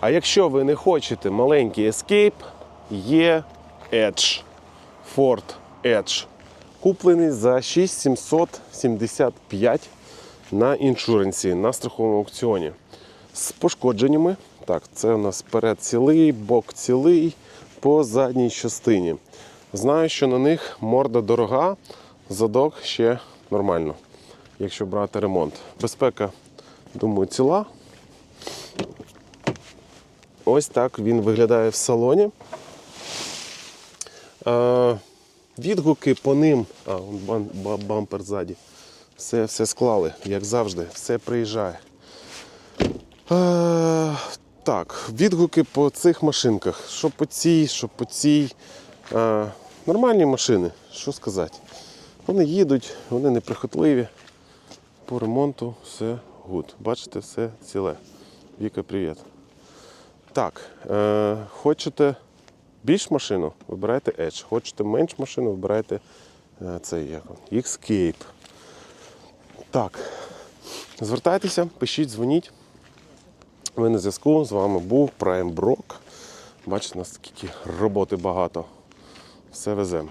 А якщо ви не хочете маленький Escape, є Edge. Ford Edge. Куплений за 6775 на іншуренсі на страховому аукціоні. З пошкодженнями. Так, це у нас перед цілий, бок цілий по задній частині. Знаю, що на них морда дорога, задок ще нормально, якщо брати ремонт. Безпека, думаю, ціла. Ось так він виглядає в салоні. Відгуки по ним. А, бам- бампер ззаді. Все, все склали, як завжди, все приїжджає. Е, так, відгуки по цих машинках. Що по цій, що по цій. Е, нормальні машини, що сказати. Вони їдуть, вони неприхотливі. По ремонту все гуд. Бачите, все ціле. Віка, привіт. Так, е, хочете більш машину, вибирайте Edge. Хочете менш машину, вибирайте е, цей як, він, Так, звертайтеся, пишіть, дзвоніть. Ви на зв'язку. З вами був Prime Брок. Бачите, наскільки роботи багато. Все веземо.